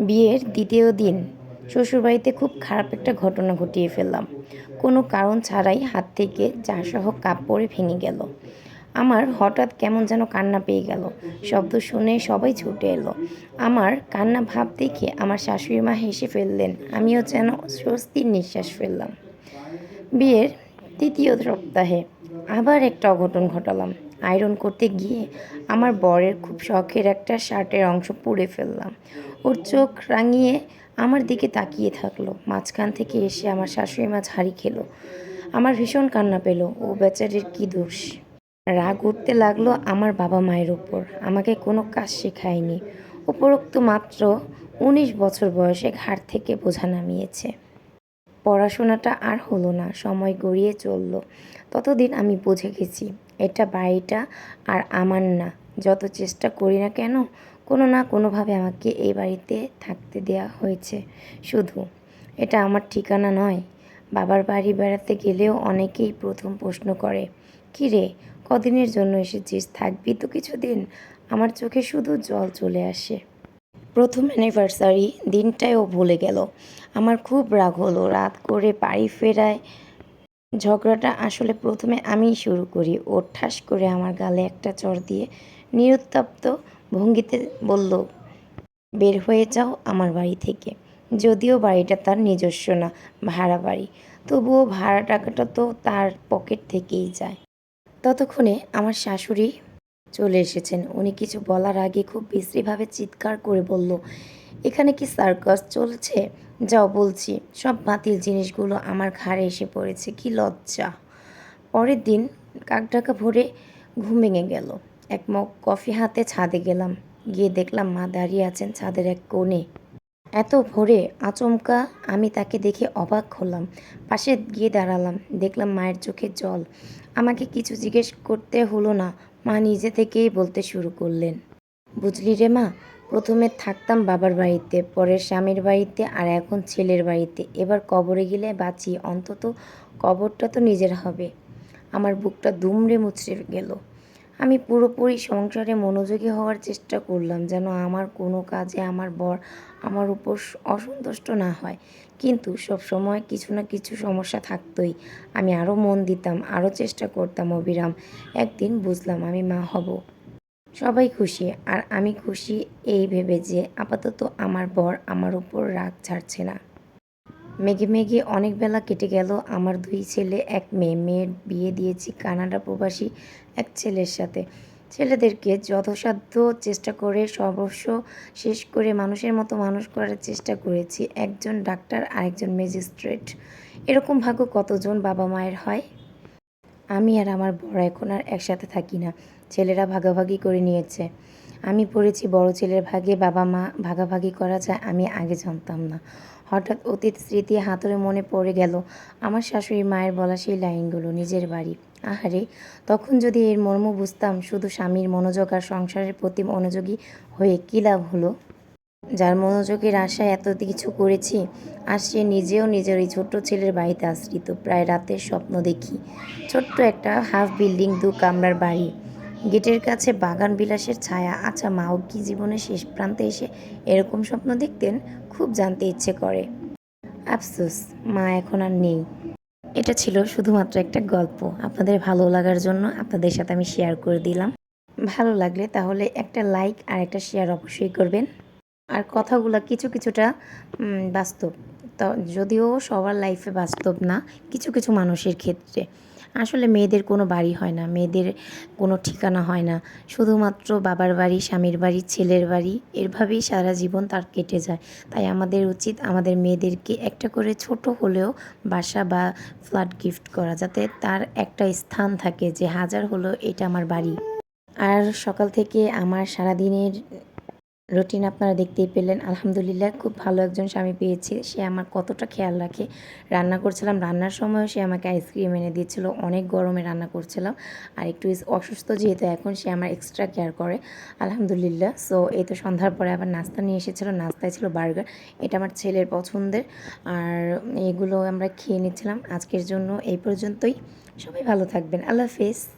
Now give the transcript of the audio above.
বিয়ের দ্বিতীয় দিন শ্বশুরবাড়িতে খুব খারাপ একটা ঘটনা ঘটিয়ে ফেললাম। কোনো কারণ ছাড়াই হাত থেকে চাসহ কাপ পড়ে ভেঙে গেল। আমার হঠাৎ কেমন যেন কান্না পেয়ে গেল। শব্দ শুনে সবাই ছুটে এলো। আমার কান্না ভাব দেখে আমার শাশুড়ি মা হেসে ফেললেন। আমিও যেন স্বস্তির নিঃশ্বাস ফেললাম। বিয়ের তৃতীয় সপ্তাহে আবার একটা অঘটন ঘটালাম। আয়রন করতে গিয়ে আমার বরের খুব শখের একটা শার্টের অংশ পুড়ে ফেললাম। ওর চোখ রাঙিয়ে আমার দিকে তাকিয়ে থাকল। মাঝখান থেকে এসে আমার শাশুড়ি মাছ ঝাড়ি খেলো। আমার ভীষণ কান্না পেল। ও বেচারির কী দোষ? রাগ উঠতে লাগল আমার বাবা মায়ের ওপর আমাকে কোনো কাজ শেখায়নি। উপরোক্ত মাত্র উনিশ বছর বয়সে ঘাট থেকে বোঝা নামিয়েছে। পড়াশোনাটা আর হলো না। সময় গড়িয়ে চলল। ততদিন আমি বুঝে গেছি এটা বাড়িটা আর আমার না। যত চেষ্টা করি না কেন, কোনো না কোনোভাবে আমাকে এই বাড়িতে থাকতে দেয়া হয়েছে। শুধু এটা আমার ঠিকানা নয়, বাবার বাড়ি বেড়াতে গেলেও অনেকেই প্রথম প্রশ্ন করে, কী রে, কদিনের জন্য এসেছিস? থাকবি তো কিছুদিন? আমার চোখে শুধু জল চলে আসে। প্রথম অ্যানিভার্সারি দিনটাও ভুলে গেল। আমার খুব রাগ হলো, রাত করে বাড়ি ফেরায় ঝগড়াটা আসলে প্রথমে আমিই শুরু করি। ও ঠাস করে আমার গালে একটা চর দিয়ে নিরুত্তপ্ত ভঙ্গিতে বলল, বের হয়ে যাও আমার বাড়ি থেকে। যদিও বাড়িটা তার নিজস্ব না, ভাড়া বাড়ি। তবুও ভাড়া টাকাটা তো তার পকেট থেকেই যায়। ততক্ষণে আমার শাশুড়ি চলে এসেছেন। উনি কিছু বলার আগে খুব বিশ্রীভাবে চিৎকার করে বলল এখানে কি সার্কাস চলছে? যাও বলছি, সব বাতিল জিনিসগুলো আমার ঘাড়ে এসে পড়েছে, কি লজ্জা। পরের দিন কাকডাকা ভরে ঘুম ভেঙে গেল। এক মগ কফি হাতে ছাদে গেলাম। গিয়ে দেখলাম মা দাঁড়িয়ে আছেন ছাদের এক কোণে। এত ভোরে আচমকা আমি তাকে দেখে অবাক হলাম। পাশে গিয়ে দাঁড়ালাম, দেখলাম মায়ের চোখে জল। আমাকে কিছু জিজ্ঞেস করতে হলো না, মা নিজে থেকেই বলতে শুরু করলেন। বুঝলি রে মা প্রথমে থাকতাম বাবার বাড়িতে, পরে স্বামীর বাড়িতে আর এখন ছেলের বাড়িতে। এবার কবরে গেলে বাঁচি, অন্তত কবরটা তো নিজের হবে। আমার বুকটা দুমড়ে মুচড়ে গেল। আমি পুরোপুরি সংসারে মনোযোগী হওয়ার চেষ্টা করলাম যেন আমার কোনো কাজে আমার বর আমার উপর অসন্তুষ্ট না হয়। কিন্তু সব সময় কিছু না কিছু সমস্যা থাকতোই। আমি আরও মন দিতাম আরও চেষ্টা করতাম অবিরাম। একদিন বুঝলাম আমি মা হব। সবাই খুশি, আর আমি খুশি এই ভেবে যে আপাতত আমার বর আমার উপর রাগ ছাড়ছে না। মেঘে মেঘে অনেক বেলা কেটে গেল। আমার দুই ছেলে, এক মেয়ে। মেয়ের বিয়ে দিয়েছি কানাডা প্রবাসী এক ছেলের সাথে। ছেলেদেরকে যথাসাধ্য চেষ্টা করে, সর্বস্ব শেষ করে মানুষের মতো মানুষ করার চেষ্টা করেছি। একজন ডাক্তার আর একজন ম্যাজিস্ট্রেট। এরকম ভাগ্য কতজন বাবা মায়ের হয়? আমি আর আমার বড় এখন আর একসাথে থাকি না। ছেলেরা ভাগাভাগি করে নিয়েছে। আমি পড়েছি বড় ছেলের ভাগে, বাবা মা ভাগাভাগি করা যায় আমি আগে জানতাম না। হঠাৎ অতীত স্মৃতি হাতরে মনে পড়ে গেল। আমার শাশুড়ি মায়ের বলা সেই লাইনগুলো, নিজের বাড়ি। আহারে, তখন যদি এর মর্ম বুঝতাম, শুধু স্বামীর মনোযোগ আর সংসারের প্রতি মনোযোগী হয়ে কী লাভ হলো? যার মনোযোগের আশায় এত কিছু করেছি, আর সে নিজেও নিজের ওই ছোট্ট ছেলের বাড়িতে আশ্রিত। প্রায় রাতের স্বপ্ন দেখি। ছোট্ট একটা হাফ বিল্ডিং, দু কামরার বাড়ি। গেটের কাছে বাগান বিলাসের ছায়া। আচ্ছা মাও কি জীবনের শেষ প্রান্তে এসে এরকম স্বপ্ন দেখতেন? খুব জানতে ইচ্ছে করে। আফসোস, মা এখন আর নেই। এটা ছিল শুধুমাত্র একটা গল্প। আপনাদের ভালো লাগার জন্য আপনাদের সাথে আমি শেয়ার করে দিলাম। ভালো লাগলে তাহলে একটা লাইক আর একটা শেয়ার অবশ্যই করবেন। আর কথাগুলো কিছু কিছুটা বাস্তব। তো যদিও সবার লাইফে বাস্তব না, কিছু কিছু মানুষের ক্ষেত্রে। আসলে মেয়েদের কোনো বাড়ি হয় না, মেয়েদের কোনো ঠিকানা হয় না। শুধুমাত্র বাবার বাড়ি, স্বামীর বাড়ি, ছেলের বাড়ি এরভাবেই সারা জীবন তার কেটে যায়। তাই আমাদের উচিত আমাদের মেয়েদেরকে একটা করে ছোট হলেও বাসা বা ফ্ল্যাট গিফট করা, যাতে তার একটা স্থান থাকে যে হাজার হলো এটা আমার বাড়ি। আর সকাল থেকে আমার সারাদিনের রুটিন আপনারা দেখতেই পেলেন। আলহামদুলিল্লাহ, খুব ভালো একজন স্বামী পেয়েছি। সে আমার কতটা খেয়াল রাখে। রান্না করছিলাম, রান্নার সময়ও সে আমাকে আইসক্রিম এনে দিয়েছিল। অনেক গরমে রান্না করছিলাম। আর একটু অসুস্থ যেহেতু এখন, সে আমার এক্সট্রা কেয়ার করে। আলহামদুলিল্লাহ সো এই তো সন্ধ্যার পরে আবার নাস্তা নিয়ে এসেছিল। নাস্তায় ছিল বার্গার এটা আমার ছেলের পছন্দের। আর এগুলো আমরা খেয়ে নিচ্ছিলাম। আজকের জন্য এই পর্যন্তই। সবাই ভালো থাকবেন। আল্লাহ হাফেজ।